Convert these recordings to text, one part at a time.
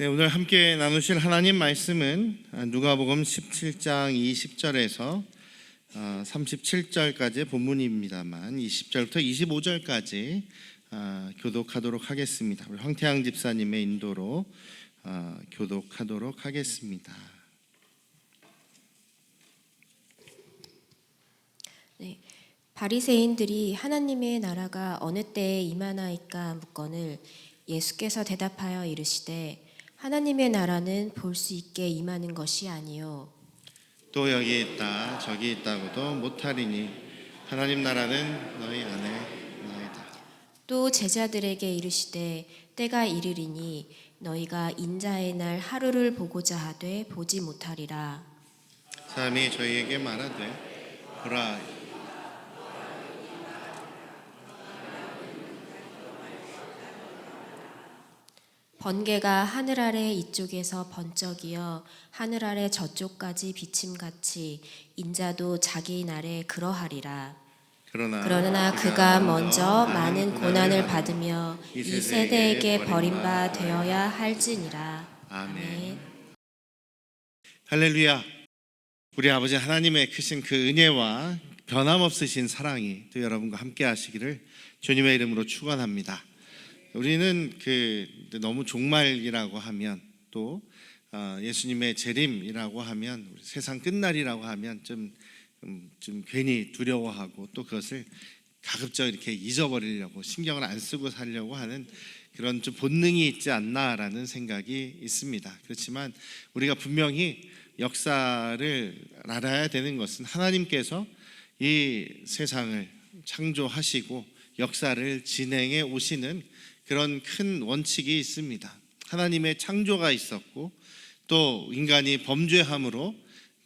네, 오늘 함께 나누실 하나님 말씀은 누가복음 17장 20절에서 37절까지의 본문입니다만 20절부터 25절까지 아, 교독하도록 하겠습니다. 우리 황태양 집사님의 인도로 아, 교독하도록 하겠습니다. 네, 바리새인들이 하나님의 나라가 어느 때에 임하나이까 묻거늘 예수께서 대답하여 이르시되 하나님의 나라는 볼 수 있게 임하는 것이 아니요 또 여기 있다 저기 있다고도 못하리니 하나님 나라는 너희 안에 나이다. 또 제자들에게 이르시되 때가 이르리니 너희가 인자의 날 하루를 보고자 하되 보지 못하리라 사람이 저희에게 말하되 보라 번개가 하늘 아래 이쪽에서 번쩍이어 하늘 아래 저쪽까지 비침같이 인자도 자기 날에 그러하리라 그러나, 그러나 그가 먼저 많은 고난을 받으며 이 세대에게 버림바 되어야 할지니라. 아멘. 할렐루야. 우리 아버지 하나님의 크신 그 은혜와 변함없으신 사랑이 또 여러분과 함께 하시기를 주님의 이름으로 축원합니다. 우리는 그 너무 종말이라고 하면 또 어, 예수님의 재림이라고 하면 우리 세상 끝날이라고 하면 좀, 음, 좀 괜히 두려워하고 또 그것을 가급적 이렇게 잊어버리려고 신경을 안 쓰고 살려고 하는 그런 좀 본능이 있지 않나라는 생각이 있습니다. 그렇지만 우리가 분명히 역사를 알아야 되는 것은 하나님께서 이 세상을 창조하시고 역사를 진행해 오시는 그런 큰 원칙이 있습니다. 하나님의 창조가 있었고 또 인간이 범죄함으로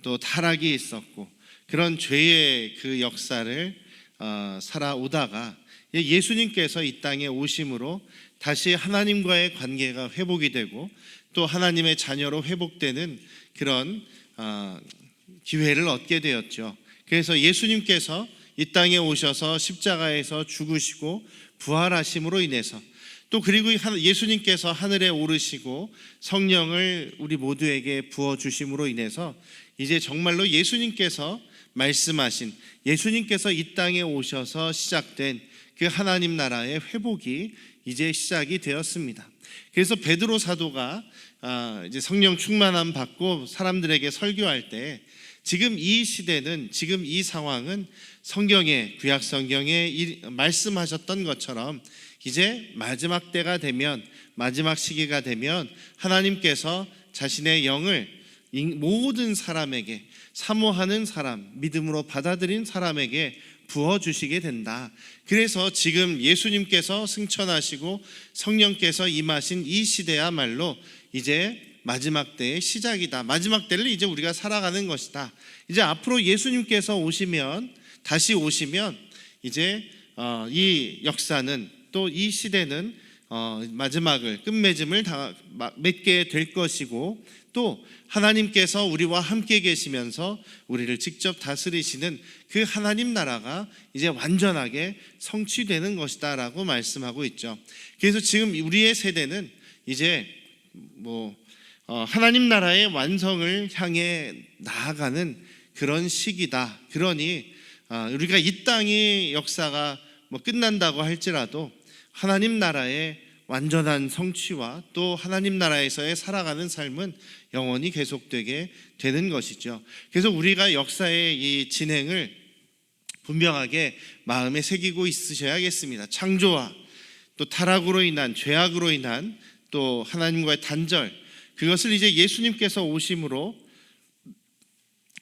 또 타락이 있었고 그런 죄의 그 역사를 어, 살아오다가 예수님께서 이 땅에 오심으로 다시 하나님과의 관계가 회복이 되고 또 하나님의 자녀로 회복되는 그런 어, 기회를 얻게 되었죠. 그래서 예수님께서 이 땅에 오셔서 십자가에서 죽으시고 부활하심으로 인해서 또 그리고 예수님께서 하늘에 오르시고 성령을 우리 모두에게 부어 주심으로 인해서 이제 정말로 예수님께서 말씀하신 예수님께서 이 땅에 오셔서 시작된 그 하나님 나라의 회복이 이제 시작이 되었습니다. 그래서 베드로 사도가 아, 이제 성령 충만함 받고 사람들에게 설교할 때 지금 이 시대는 지금 이 상황은 성경에 구약 성경에 말씀하셨던 것처럼 이제 마지막 때가 되면 마지막 시기가 되면 하나님께서 자신의 영을 모든 사람에게 사모하는 사람, 믿음으로 받아들인 사람에게 부어 주시게 된다. 그래서 지금 예수님께서 승천하시고 성령께서 임하신 이 시대야말로 이제 마지막 때의 시작이다. 마지막 때를 이제 우리가 살아가는 것이다. 이제 앞으로 예수님께서 오시면 다시 오시면 이제 어, 이 역사는 또 이 시대는 어, 마지막을 끝맺음을 맺게 될 것이고 또 하나님께서 우리와 함께 계시면서 우리를 직접 다스리시는 그 하나님 나라가 이제 완전하게 성취되는 것이다라고 말씀하고 있죠. 그래서 지금 우리의 세대는 이제 뭐 어, 하나님 나라의 완성을 향해 나아가는 그런 시기다. 그러니 어, 우리가 이 땅의 역사가 뭐 끝난다고 할지라도 하나님 나라의 완전한 성취와 또 하나님 나라에서의 살아가는 삶은 영원히 계속되게 되는 것이죠. 그래서 우리가 역사의 이 진행을 분명하게 마음에 새기고 있으셔야겠습니다. 창조와 또 타락으로 인한 죄악으로 인한 또 하나님과의 단절 그것을 이제 예수님께서 오심으로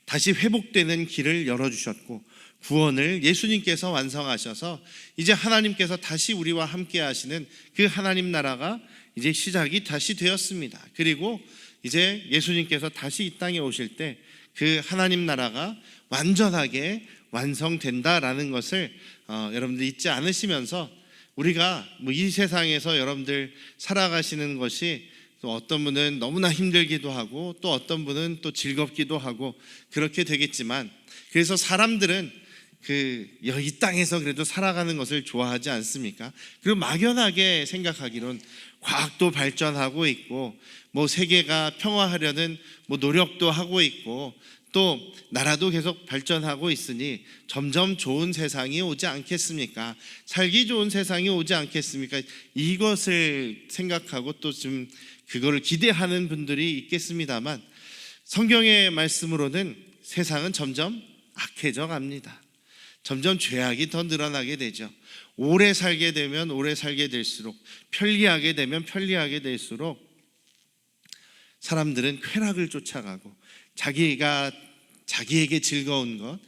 다시 회복되는 길을 열어 주셨고 구원을 예수님께서 완성하셔서 이제 하나님께서 다시 우리와 함께 하시는 그 하나님 나라가 이제 시작이 다시 되었습니다. 그리고 이제 예수님께서 다시 이 땅에 오실 때 그 하나님 나라가 완전하게 완성된다라는 것을 어, 여러분들 잊지 않으시면서 우리가 뭐 이 세상에서 여러분들 살아가시는 것이 또 어떤 분은 너무나 힘들기도 하고 또 어떤 분은 또 즐겁기도 하고 그렇게 되겠지만 그래서 사람들은 그 이 땅에서 그래도 살아가는 것을 좋아하지 않습니까? 그리고 막연하게 생각하기론 과학도 발전하고 있고 뭐 세계가 평화하려는 뭐 노력도 하고 있고 또 나라도 계속 발전하고 있으니 점점 좋은 세상이 오지 않겠습니까? 살기 좋은 세상이 오지 않겠습니까? 이것을 생각하고 또 좀 그거를 기대하는 분들이 있겠습니다만 성경의 말씀으로는 세상은 점점 악해져 갑니다. 점점 죄악이 더 늘어나게 되죠. 오래 살게 되면 오래 살게 될수록 편리하게 되면 편리하게 될수록 사람들은 쾌락을 쫓아가고 자기가 자기에게 즐거운 것,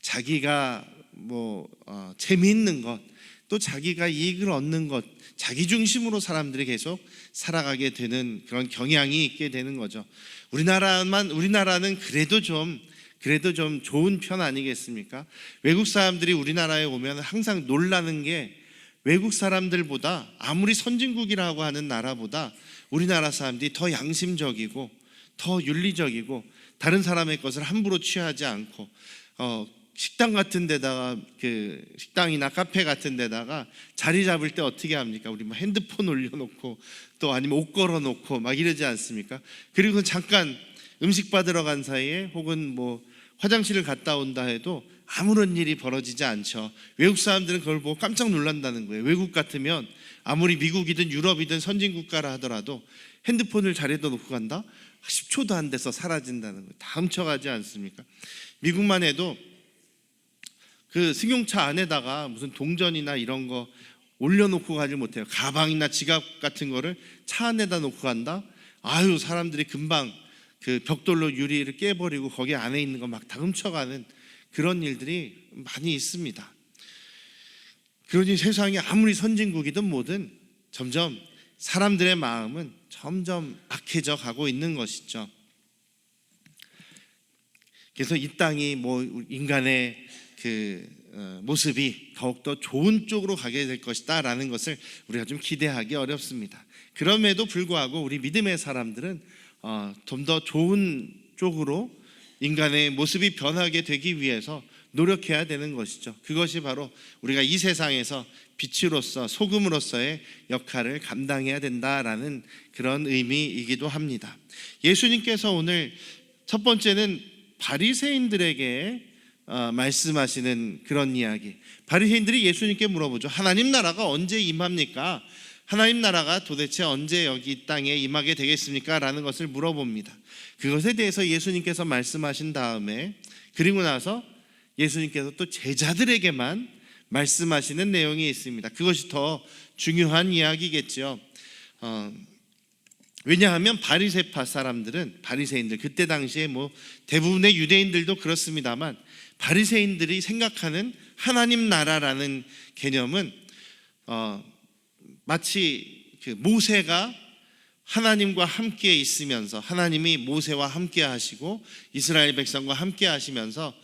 자기가 뭐 어, 재미있는 것, 또 자기가 이익을 얻는 것, 자기 중심으로 사람들이 계속 살아가게 되는 그런 경향이 있게 되는 거죠. 우리나라만 우리나라는 그래도 좀 그래도 좀 좋은 편 아니겠습니까? 외국 사람들이 우리나라에 오면 항상 놀라는 게 외국 사람들보다 아무리 선진국이라고 하는 나라보다 우리나라 사람들이 더 양심적이고 더 윤리적이고 다른 사람의 것을 함부로 취하지 않고 어, 식당 같은 데다가 그 식당이나 카페 같은 데다가 자리 잡을 때 어떻게 합니까? 우리 뭐 핸드폰 올려놓고 또 아니면 옷 걸어놓고 막 이러지 않습니까? 그리고 잠깐 음식 받으러 간 사이에 혹은 뭐 화장실을 갔다 온다 해도 아무런 일이 벌어지지 않죠. 외국 사람들은 그걸 보고 깜짝 놀란다는 거예요. 외국 같으면 아무리 미국이든 유럽이든 선진 국가라 하더라도 핸드폰을 자리에다 놓고 간다? 10초도 안 돼서 사라진다는 거예요. 다 훔쳐가지 않습니까? 미국만 해도 그 승용차 안에다가 무슨 동전이나 이런 거 올려놓고 가지 못해요. 가방이나 지갑 같은 거를 차 안에다 놓고 간다? 아유, 사람들이 금방 그 벽돌로 유리를 깨버리고 거기 안에 있는 거 막 다 훔쳐가는 그런 일들이 많이 있습니다. 그러니 세상이 아무리 선진국이든 뭐든 점점 사람들의 마음은 점점 악해져 가고 있는 것이죠. 그래서 이 땅이 뭐 인간의 그 어, 모습이 더욱더 좋은 쪽으로 가게 될 것이다라는 것을 우리가 좀 기대하기 어렵습니다. 그럼에도 불구하고 우리 믿음의 사람들은 어, 좀 더 좋은 쪽으로 인간의 모습이 변하게 되기 위해서 노력해야 되는 것이죠. 그것이 바로 우리가 이 세상에서 빛으로서 소금으로서의 역할을 감당해야 된다라는 그런 의미이기도 합니다. 예수님께서 오늘 첫 번째는 바리새인들에게 어, 말씀하시는 그런 이야기. 바리새인들이 예수님께 물어보죠. 하나님 나라가 언제 임합니까? 하나님 나라가 도대체 언제 여기 이 땅에 임하게 되겠습니까? 라는 것을 물어봅니다. 그것에 대해서 예수님께서 말씀하신 다음에 그리고 나서 예수님께서 또 제자들에게만 말씀하시는 내용이 있습니다. 그것이 더 중요한 이야기겠죠. 어, 왜냐하면 바리새파 사람들은 바리새인들 그때 당시에 뭐 대부분의 유대인들도 그렇습니다만 바리새인들이 생각하는 하나님 나라라는 개념은 어, 마치 그 모세가 하나님과 함께 있으면서 하나님이 모세와 함께 하시고 이스라엘 백성과 함께 하시면서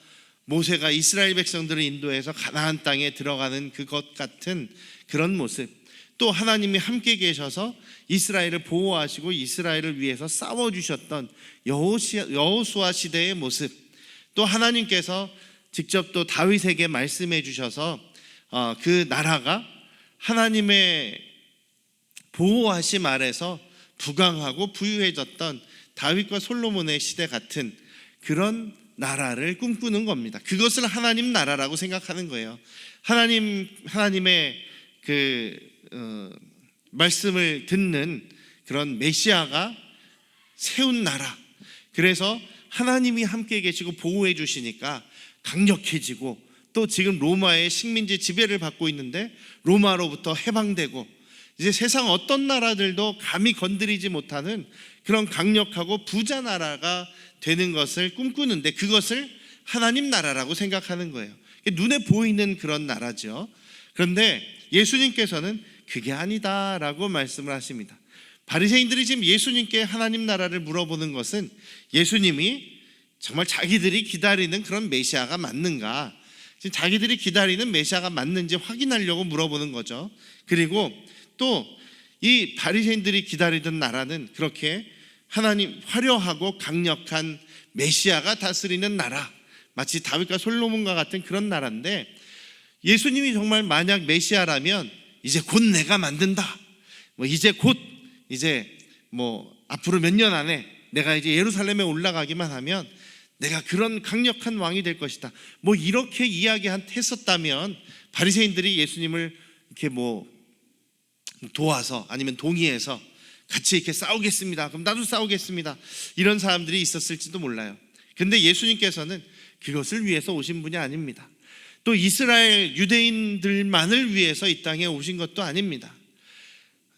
모세가 이스라엘 백성들을 인도해서 가나안 땅에 들어가는 그것 같은 그런 모습. 또 하나님이 함께 계셔서 이스라엘을 보호하시고 이스라엘을 위해서 싸워 주셨던 여호수아 시대의 모습. 또 하나님께서 직접 또 다윗에게 말씀해 주셔서 어, 그 나라가 하나님의 보호하심 아래서 부강하고 부유해졌던 다윗과 솔로몬의 시대 같은 그런 나라를 꿈꾸는 겁니다. 그것을 하나님 나라라고 생각하는 거예요. 하나님 하나님의 그 어, 말씀을 듣는 그런 메시아가 세운 나라. 그래서 하나님이 함께 계시고 보호해 주시니까 강력해지고 또 지금 로마의 식민지 지배를 받고 있는데 로마로부터 해방되고 이제 세상 어떤 나라들도 감히 건드리지 못하는 그런 강력하고 부자 나라가 되는 것을 꿈꾸는데 그것을 하나님 나라라고 생각하는 거예요. 눈에 보이는 그런 나라죠. 그런데 예수님께서는 그게 아니다라고 말씀을 하십니다. 바리새인들이 지금 예수님께 하나님 나라를 물어보는 것은 예수님이 정말 자기들이 기다리는 그런 메시아가 맞는가? 지금 자기들이 기다리는 메시아가 맞는지 확인하려고 물어보는 거죠. 그리고 또 이 바리새인들이 기다리던 나라는 그렇게 하나님 화려하고 강력한 메시아가 다스리는 나라, 마치 다윗과 솔로몬과 같은 그런 나라인데 예수님이 정말 만약 메시아라면 이제 곧 내가 만든다. 뭐 이제 곧 이제 뭐 앞으로 몇 년 안에 내가 이제 예루살렘에 올라가기만 하면 내가 그런 강력한 왕이 될 것이다. 뭐 이렇게 이야기했었다면 바리새인들이 예수님을 이렇게 뭐 도와서 아니면 동의해서 같이 이렇게 싸우겠습니다. 그럼 나도 싸우겠습니다. 이런 사람들이 있었을지도 몰라요. 근데 예수님께서는 그것을 위해서 오신 분이 아닙니다. 또 이스라엘 유대인들만을 위해서 이 땅에 오신 것도 아닙니다.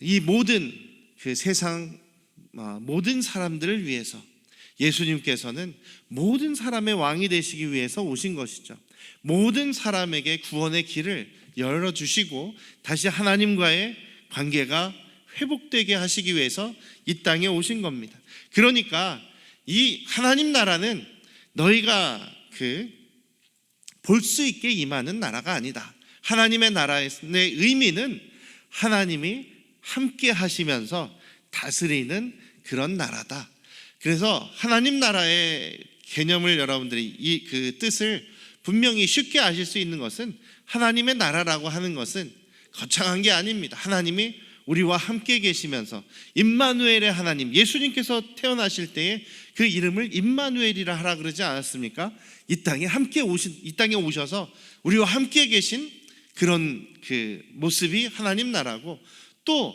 이 모든 그 세상 아, 모든 사람들을 위해서 예수님께서는 모든 사람의 왕이 되시기 위해서 오신 것이죠. 모든 사람에게 구원의 길을 열어 주시고 다시 하나님과의 관계가 회복되게 하시기 위해서 이 땅에 오신 겁니다. 그러니까 이 하나님 나라는 너희가 그 볼 수 있게 임하는 나라가 아니다. 하나님의 나라의 의미는 하나님이 함께 하시면서 다스리는 그런 나라다. 그래서 하나님 나라의 개념을 여러분들이 이 그 뜻을 분명히 쉽게 아실 수 있는 것은 하나님의 나라라고 하는 것은 거창한 게 아닙니다. 하나님이 우리와 함께 계시면서 임마누엘의 하나님 예수님께서 태어나실 때에 그 이름을 임마누엘이라 하라 그러지 않았습니까? 이 땅에 함께 오신 이 땅에 오셔서 우리와 함께 계신 그런 그 모습이 하나님 나라고 또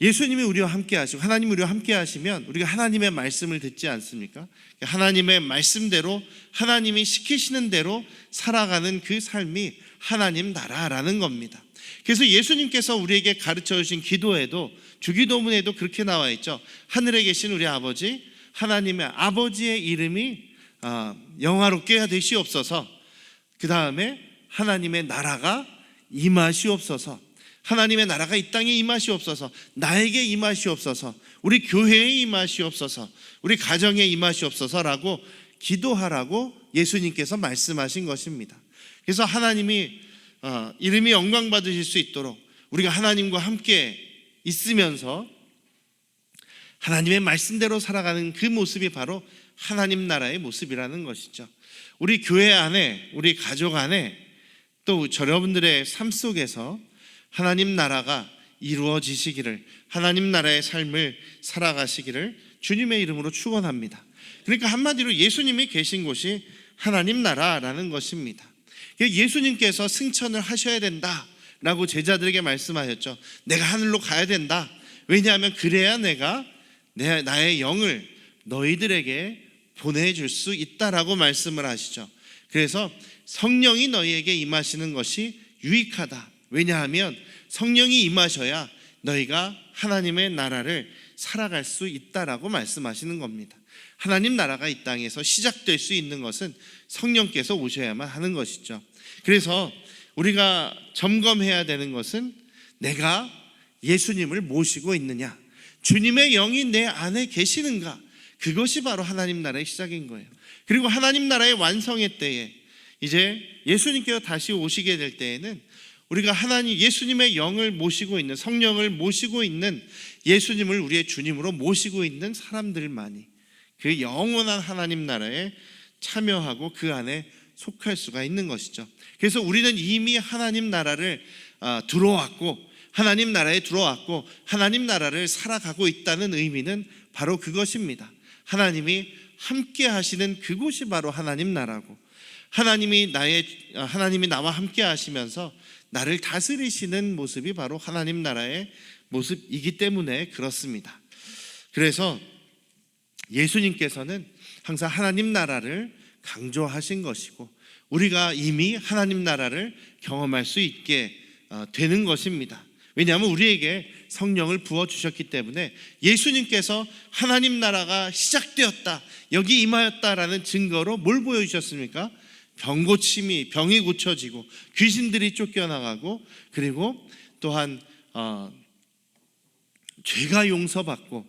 예수님이 우리와 함께 하시고 하나님이 우리와 함께 하시면 우리가 하나님의 말씀을 듣지 않습니까? 하나님의 말씀대로 하나님이 시키시는 대로 살아가는 그 삶이 하나님 나라라는 겁니다. 그래서 예수님께서 우리에게 가르쳐 주신 기도에도 주기도문에도 그렇게 나와 있죠. 하늘에 계신 우리 아버지 하나님의 아버지의 이름이 아, 영화롭게 되시옵소서. 그 다음에 하나님의 나라가 임하시옵소서. 하나님의 나라가 이 땅에 임하시옵소서. 나에게 임하시옵소서. 우리 교회에 임하시옵소서. 우리 가정에 임하시옵소서라고 기도하라고 예수님께서 말씀하신 것입니다. 그래서 하나님이 어, 이름이 영광 받으실 수 있도록 우리가 하나님과 함께 있으면서 하나님의 말씀대로 살아가는 그 모습이 바로 하나님 나라의 모습이라는 것이죠. 우리 교회 안에, 우리 가족 안에 또 여러분들의 삶 속에서 하나님 나라가 이루어지시기를 하나님 나라의 삶을 살아가시기를 주님의 이름으로 축원합니다. 그러니까 한마디로 예수님이 계신 곳이 하나님 나라라는 것입니다. 예수님께서 승천을 하셔야 된다 라고 제자들에게 말씀하셨죠. 내가 하늘로 가야 된다. 왜냐하면 그래야 내가 내 나의 영을 너희들에게 보내줄 수 있다라고 말씀을 하시죠. 그래서 성령이 너희에게 임하시는 것이 유익하다. 왜냐하면 성령이 임하셔야 너희가 하나님의 나라를 살아갈 수 있다라고 말씀하시는 겁니다. 하나님 나라가 이 땅에서 시작될 수 있는 것은 성령께서 오셔야만 하는 것이죠. 그래서 우리가 점검해야 되는 것은 내가 예수님을 모시고 있느냐, 주님의 영이 내 안에 계시는가, 그것이 바로 하나님 나라의 시작인 거예요. 그리고 하나님 나라의 완성의 때에 이제 예수님께서 다시 오시게 될 때에는 우리가 하나님 예수님의 영을 모시고 있는 성령을 모시고 있는 예수님을 우리의 주님으로 모시고 있는 사람들만이 그 영원한 하나님 나라에 참여하고 그 안에 속할 수가 있는 것이죠. 그래서 우리는 이미 하나님 나라를 아, 들어왔고 하나님 나라에 들어왔고 하나님 나라를 살아가고 있다는 의미는 바로 그것입니다. 하나님이 함께 하시는 그곳이 바로 하나님 나라고 하나님이 나의 아, 하나님이 나와 함께 하시면서 나를 다스리시는 모습이 바로 하나님 나라의 모습이기 때문에 그렇습니다. 그래서 예수님께서는 항상 하나님 나라를 강조하신 것이고 우리가 이미 하나님 나라를 경험할 수 있게 어, 되는 것입니다. 왜냐하면 우리에게 성령을 부어 주셨기 때문에 예수님께서 하나님 나라가 시작되었다, 여기 임하였다라는 증거로 뭘 보여 주셨습니까? 병 고침이 병이 고쳐지고 귀신들이 쫓겨나가고 그리고 또한 어, 죄가 용서받고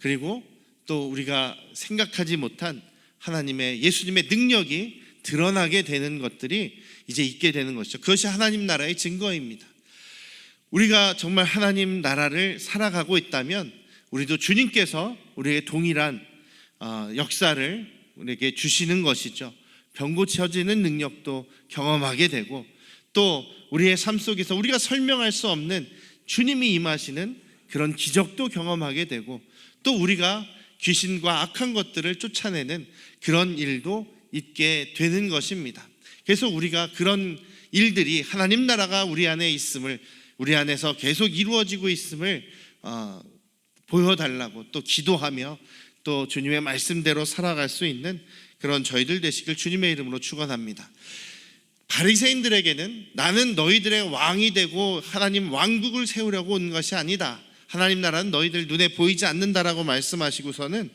그리고 또 우리가 생각하지 못한 하나님의 예수님의 능력이 드러나게 되는 것들이 이제 있게 되는 것이죠. 그것이 하나님 나라의 증거입니다. 우리가 정말 하나님 나라를 살아가고 있다면 우리도 주님께서 우리에게 동일한 어, 역사를 우리에게 주시는 것이죠. 병 고쳐지는 능력도 경험하게 되고 또 우리의 삶 속에서 우리가 설명할 수 없는 주님이 임하시는 그런 기적도 경험하게 되고 또 우리가 귀신과 악한 것들을 쫓아내는 그런 일도 있게 되는 것입니다. 그래서 우리가 그런 일들이 하나님 나라가 우리 안에 있음을 우리 안에서 계속 이루어지고 있음을 어, 보여달라고 또 기도하며 또 주님의 말씀대로 살아갈 수 있는 그런 저희들 되시길 주님의 이름으로 축원합니다. 바리새인들에게는 나는 너희들의 왕이 되고 하나님 왕국을 세우려고 온 것이 아니다. 하나님 나라는 너희들 눈에 보이지 않는다라고 말씀하시고서는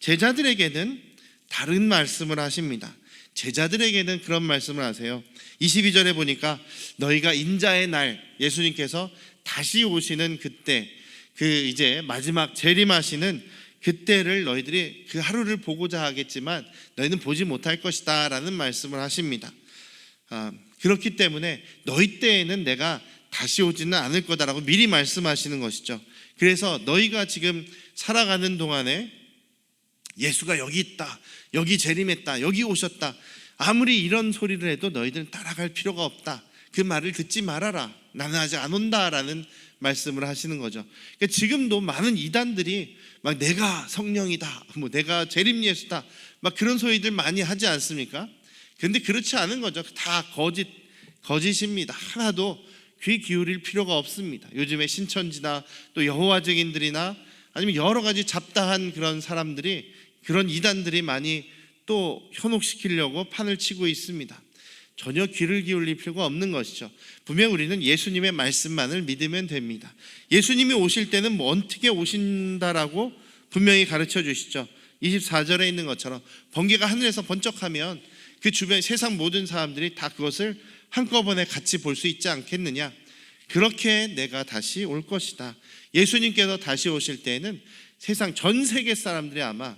제자들에게는 다른 말씀을 하십니다. 제자들에게는 그런 말씀을 하세요. 22절에 보니까 너희가 인자의 날 예수님께서 다시 오시는 그때 그 이제 마지막 재림하시는 그때를 너희들이 그 하루를 보고자 하겠지만 너희는 보지 못할 것이다 라는 말씀을 하십니다. 아, 그렇기 때문에 너희 때에는 내가 다시 오지는 않을 거다라고 미리 말씀하시는 것이죠. 그래서 너희가 지금 살아가는 동안에 예수가 여기 있다, 여기 재림했다, 여기 오셨다. 아무리 이런 소리를 해도 너희들은 따라갈 필요가 없다. 그 말을 듣지 말아라. 나는 아직 안 온다라는 말씀을 하시는 거죠. 그러니까 지금도 많은 이단들이 막 내가 성령이다, 뭐 내가 재림 예수다, 막 그런 소리들 많이 하지 않습니까? 그런데 그렇지 않은 거죠. 다 거짓 거짓입니다. 하나도 귀 기울일 필요가 없습니다. 요즘에 신천지나 또 여호와 증인들이나 아니면 여러 가지 잡다한 그런 사람들이 그런 이단들이 많이 또 현혹시키려고 판을 치고 있습니다. 전혀 귀를 기울일 필요가 없는 것이죠. 분명 우리는 예수님의 말씀만을 믿으면 됩니다. 예수님이 오실 때는 뭐 어떻게 오신다라고 분명히 가르쳐 주시죠. 24절에 있는 것처럼 번개가 하늘에서 번쩍하면 그 주변 세상 모든 사람들이 다 그것을 한꺼번에 같이 볼 수 있지 않겠느냐? 그렇게 내가 다시 올 것이다. 예수님께서 다시 오실 때에는 세상 전 세계 사람들이 아마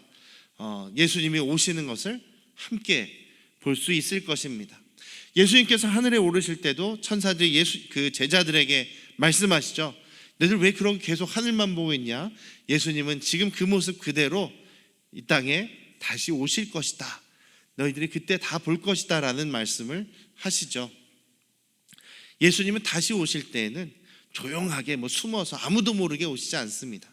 어, 예수님이 오시는 것을 함께 볼 수 있을 것입니다. 예수님께서 하늘에 오르실 때도 천사들이 예수 그 제자들에게 말씀하시죠. 너희들 왜 그런 계속 하늘만 보고 있냐? 예수님은 지금 그 모습 그대로 이 땅에 다시 오실 것이다. 너희들이 그때 다 볼 것이다라는 말씀을 하시죠. 예수님은 다시 오실 때에는 조용하게 뭐 숨어서 아무도 모르게 오시지 않습니다.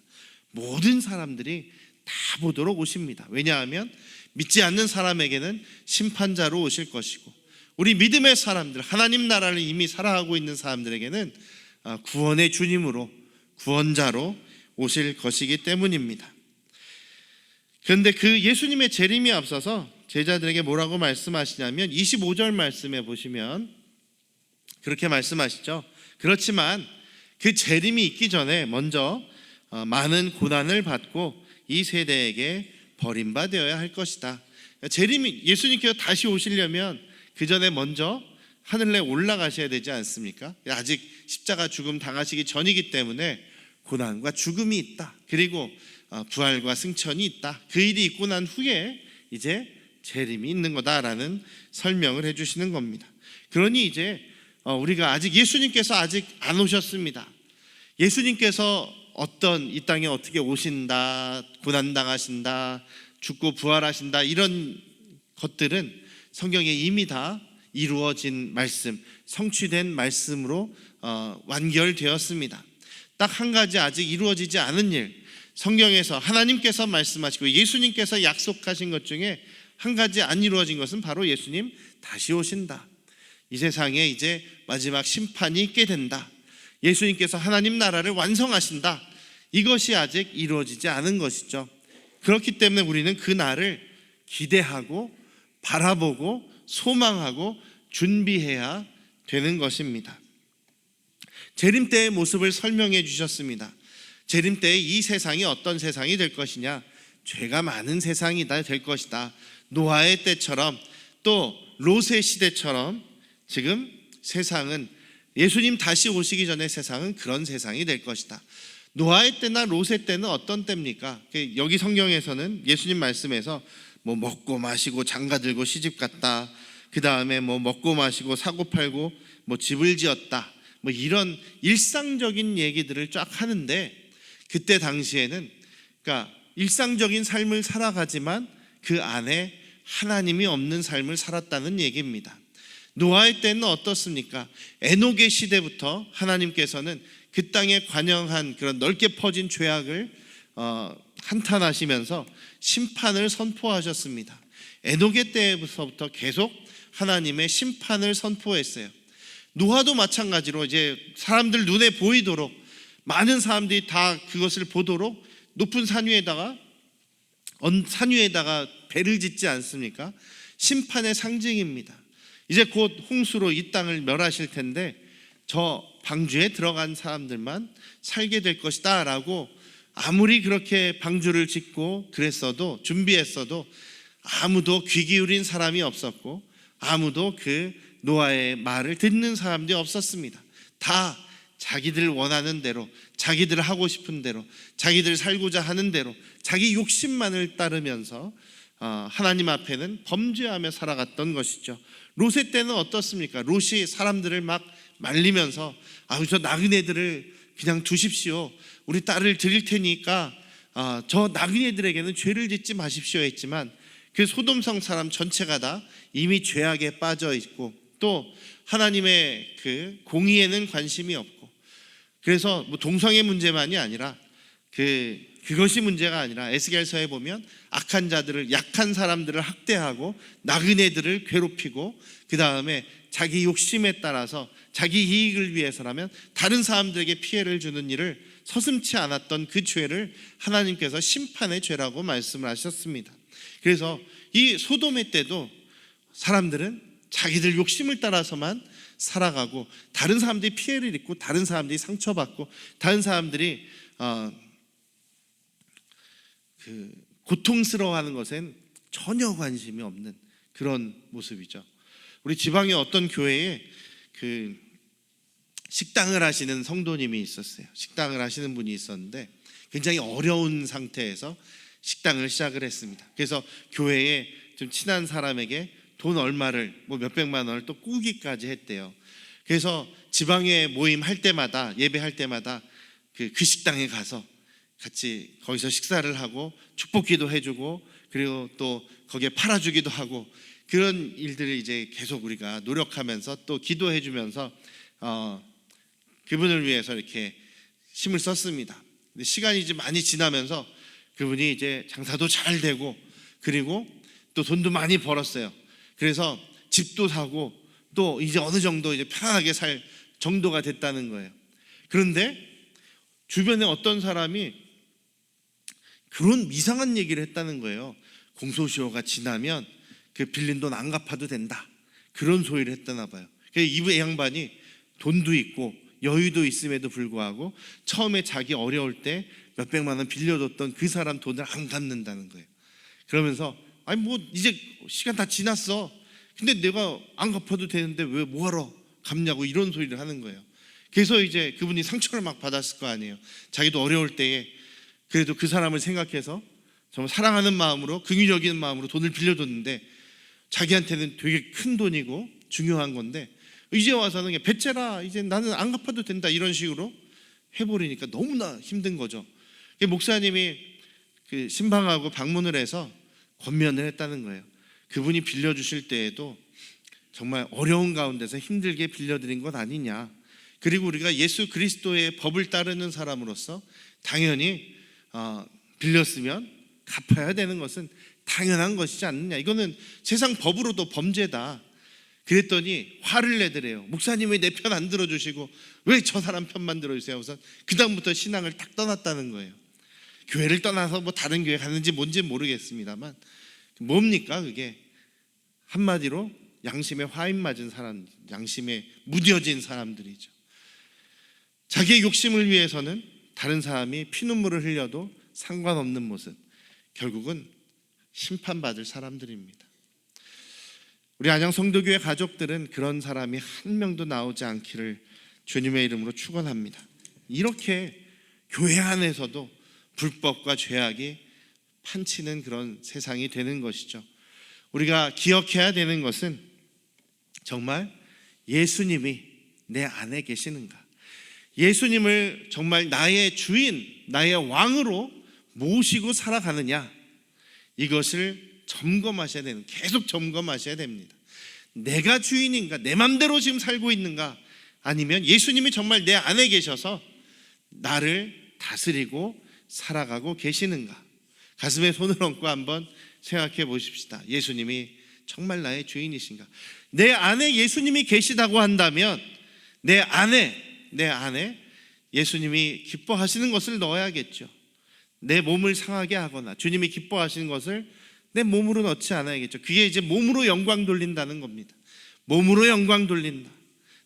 모든 사람들이 다 보도록 오십니다. 왜냐하면 믿지 않는 사람에게는 심판자로 오실 것이고 우리 믿음의 사람들 하나님 나라를 이미 살아가고 있는 사람들에게는 아, 구원의 주님으로 구원자로 오실 것이기 때문입니다. 그런데 그 예수님의 재림이 앞서서 제자들에게 뭐라고 말씀하시냐면 25절 말씀에 보시면 그렇게 말씀하시죠. 그렇지만 그 재림이 있기 전에 먼저 어, 많은 고난을 받고 이 세대에게 버림받아야 할 것이다. 재림이 예수님께서 다시 오시려면 그 전에 먼저 하늘에 올라가셔야 되지 않습니까? 아직 십자가 죽음 당하시기 전이기 때문에 고난과 죽음이 있다. 그리고 어, 부활과 승천이 있다. 그 일이 있고 난 후에 이제 재림이 있는 거다라는 설명을 해주시는 겁니다. 그러니 이제 어, 우리가 아직 예수님께서 아직 안 오셨습니다. 예수님께서 어떤 이 땅에 어떻게 오신다, 고난 당하신다, 죽고 부활하신다 이런 것들은 성경에 이미 다 이루어진 말씀, 성취된 말씀으로 어, 완결되었습니다. 딱 한 가지 아직 이루어지지 않은 일, 성경에서 하나님께서 말씀하시고 예수님께서 약속하신 것 중에 한 가지 안 이루어진 것은 바로 예수님 다시 오신다. 이 세상에 이제 마지막 심판이 있게 된다. 예수님께서 하나님 나라를 완성하신다. 이것이 아직 이루어지지 않은 것이죠. 그렇기 때문에 우리는 그 날을 기대하고 바라보고 소망하고 준비해야 되는 것입니다. 재림 때의 모습을 설명해 주셨습니다. 재림 때에 이 세상이 어떤 세상이 될 것이냐? 죄가 많은 세상이다 될 것이다. 노아의 때처럼 또 롯의 시대처럼 지금 세상은 예수님 다시 오시기 전에 세상은 그런 세상이 될 것이다. 노아의 때나 롯의 때는 어떤 때입니까? 여기 성경에서는 예수님 말씀에서 뭐 먹고 마시고 장가 들고 시집 갔다. 그 다음에 뭐 먹고 마시고 사고 팔고 뭐 집을 지었다. 뭐 이런 일상적인 얘기들을 쫙 하는데 그때 당시에는 그러니까 일상적인 삶을 살아가지만 그 안에 하나님이 없는 삶을 살았다는 얘기입니다. 노아의 때는 어떻습니까? 에녹의 시대부터 하나님께서는 그 땅에 관영한 그런 넓게 퍼진 죄악을 어, 한탄하시면서 심판을 선포하셨습니다. 에노게 때부터 계속 하나님의 심판을 선포했어요. 노아도 마찬가지로 이제 사람들 눈에 보이도록 많은 사람들이 다 그것을 보도록 높은 산 위에다가 언- 산 위에다가 배를 짓지 않습니까? 심판의 상징입니다. 이제 곧 홍수로 이 땅을 멸하실 텐데 저 방주에 들어간 사람들만 살게 될 것이다 라고 아무리 그렇게 방주를 짓고 그랬어도 준비했어도 아무도 귀 기울인 사람이 없었고 아무도 그 노아의 말을 듣는 사람들이 없었습니다. 다 자기들 원하는 대로, 자기들 하고 싶은 대로, 자기들 살고자 하는 대로, 자기 욕심만을 따르면서 어, 하나님 앞에는 범죄하며 살아갔던 것이죠. 롯의 때는 어떻습니까? 롯이 사람들을 막 말리면서 아우 저 나그네들을 그냥 두십시오. 우리 딸을 드릴 테니까 아, 저 나그네들에게는 죄를 짓지 마십시오 했지만 그 소돔성 사람 전체가 다 이미 죄악에 빠져 있고 또 하나님의 그 공의에는 관심이 없고 그래서 뭐 동성애 문제만이 아니라 그 그것이 문제가 아니라 에스겔서에 보면 악한 자들을 약한 사람들을 학대하고 나그네들을 괴롭히고 그 다음에 자기 욕심에 따라서 자기 이익을 위해서라면 다른 사람들에게 피해를 주는 일을 서슴치 않았던 그 죄를 하나님께서 심판의 죄라고 말씀을 하셨습니다. 그래서 이 소돔의 때도 사람들은 자기들 욕심을 따라서만 살아가고 다른 사람들이 피해를 입고 다른 사람들이 상처받고 다른 사람들이 어, 그 고통스러워하는 것엔 전혀 관심이 없는 그런 모습이죠. 우리 지방의 어떤 교회에 그 식당을 하시는 성도님이 있었어요. 식당을 하시는 분이 있었는데 굉장히 어려운 상태에서 식당을 시작을 했습니다. 그래서 교회에 좀 친한 사람에게 돈 얼마를 뭐 몇백만 원을 또 꾸기까지 했대요. 그래서 지방에 모임 할 때마다 예배할 때마다 그, 그 식당에 가서 같이 거기서 식사를 하고 축복기도 해주고 그리고 또 거기에 팔아주기도 하고 그런 일들을 이제 계속 우리가 노력하면서 또 기도해주면서 어, 그분을 위해서 이렇게 힘을 썼습니다. 시간이 이제 많이 지나면서 그분이 이제 장사도 잘 되고 그리고 또 돈도 많이 벌었어요. 그래서 집도 사고 또 이제 어느 정도 이제 편안하게 살 정도가 됐다는 거예요. 그런데 주변에 어떤 사람이 그런 이상한 얘기를 했다는 거예요. 공소시효가 지나면 그 빌린 돈 안 갚아도 된다. 그런 소리를 했다나 봐요. 그래서 이 양반이 돈도 있고 여유도 있음에도 불구하고 처음에 자기 어려울 때 몇백만 원 빌려줬던 그 사람 돈을 안 갚는다는 거예요. 그러면서 아니 뭐 이제 시간 다 지났어. 근데 내가 안 갚아도 되는데 왜 뭐하러 갚냐고 이런 소리를 하는 거예요. 그래서 이제 그분이 상처를 막 받았을 거 아니에요. 자기도 어려울 때에 그래도 그 사람을 생각해서 정말 사랑하는 마음으로 긍휼적인 마음으로 돈을 빌려줬는데 자기한테는 되게 큰 돈이고 중요한 건데 이제 와서는 배째라 이제 나는 안 갚아도 된다 이런 식으로 해버리니까 너무나 힘든 거죠. 그 목사님이 그 신방하고 방문을 해서 권면을 했다는 거예요. 그분이 빌려주실 때에도 정말 어려운 가운데서 힘들게 빌려드린 것 아니냐. 그리고 우리가 예수 그리스도의 법을 따르는 사람으로서 당연히 어, 빌렸으면 갚아야 되는 것은 당연한 것이지 않느냐. 이거는 세상 법으로도 범죄다. 그랬더니 화를 내더래요. 목사님 왜 내 편 안 들어주시고 왜 저 사람 편만 들어주세요. 우선 그 다음부터 신앙을 딱 떠났다는 거예요. 교회를 떠나서 뭐 다른 교회 가는지 뭔지 모르겠습니다만 뭡니까 그게 한마디로 양심에 화인 맞은 사람, 양심에 무뎌진 사람들이죠. 자기의 욕심을 위해서는 다른 사람이 피눈물을 흘려도 상관없는 모습. 결국은 심판받을 사람들입니다. 우리 안양 성도교회 가족들은 그런 사람이 한 명도 나오지 않기를 주님의 이름으로 축원합니다. 이렇게 교회 안에서도 불법과 죄악이 판치는 그런 세상이 되는 것이죠. 우리가 기억해야 되는 것은 정말 예수님이 내 안에 계시는가? 예수님을 정말 나의 주인, 나의 왕으로 모시고 살아가느냐? 이것을 점검하셔야 되는, 계속 점검하셔야 됩니다. 내가 주인인가? 내 맘대로 지금 살고 있는가? 아니면 예수님이 정말 내 안에 계셔서 나를 다스리고 살아가고 계시는가? 가슴에 손을 얹고 한번 생각해 보십시다. 예수님이 정말 나의 주인이신가? 내 안에 예수님이 계시다고 한다면 내 안에 내 안에 예수님이 기뻐하시는 것을 넣어야겠죠. 내 몸을 상하게 하거나 주님이 기뻐하시는 것을 내 몸으로 넣지 않아야겠죠. 그게 이제 몸으로 영광 돌린다는 겁니다. 몸으로 영광 돌린다.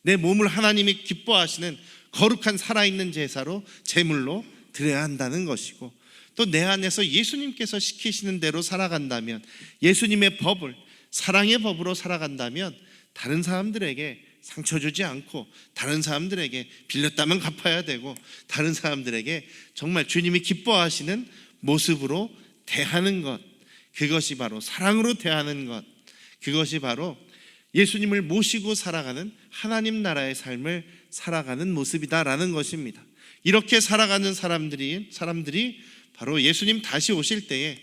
내 몸을 하나님이 기뻐하시는 거룩한 살아있는 제사로 제물로 드려야 한다는 것이고 또 내 안에서 예수님께서 시키시는 대로 살아간다면 예수님의 법을 사랑의 법으로 살아간다면 다른 사람들에게 상처 주지 않고 다른 사람들에게 빌렸다면 갚아야 되고 다른 사람들에게 정말 주님이 기뻐하시는 모습으로 대하는 것 그것이 바로 사랑으로 대하는 것 그것이 바로 예수님을 모시고 살아가는 하나님 나라의 삶을 살아가는 모습이다라는 것입니다. 이렇게 살아가는 사람들이 사람들이 바로 예수님 다시 오실 때에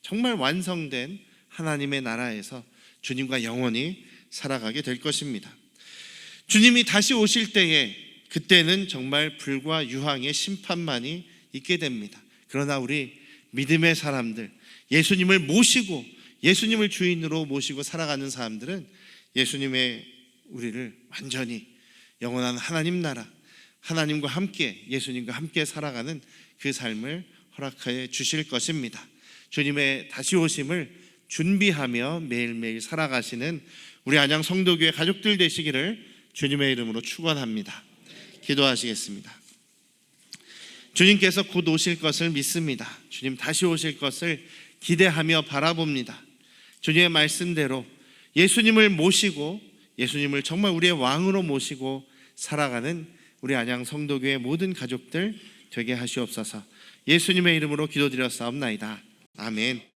정말 완성된 하나님의 나라에서 주님과 영원히 살아가게 될 것입니다. 주님이 다시 오실 때에 그때는 정말 불과 유황의 심판만이 있게 됩니다. 그러나 우리 믿음의 사람들, 예수님을 모시고 예수님을 주인으로 모시고 살아가는 사람들은 예수님의 우리를 완전히 영원한 하나님 나라, 하나님과 함께 예수님과 함께 살아가는 그 삶을 허락하여 주실 것입니다. 주님의 다시 오심을 준비하며 매일매일 살아가시는 우리 안양 성도교회 가족들 되시기를 주님의 이름으로 축원합니다. 기도하시겠습니다. 주님께서 곧 오실 것을 믿습니다. 주님 다시 오실 것을 기대하며 바라봅니다. 주님의 말씀대로 예수님을 모시고 예수님을 정말 우리의 왕으로 모시고 살아가는 우리 안양 성도교회 모든 가족들 되게 하시옵소서. 예수님의 이름으로 기도드렸사옵나이다. 아멘.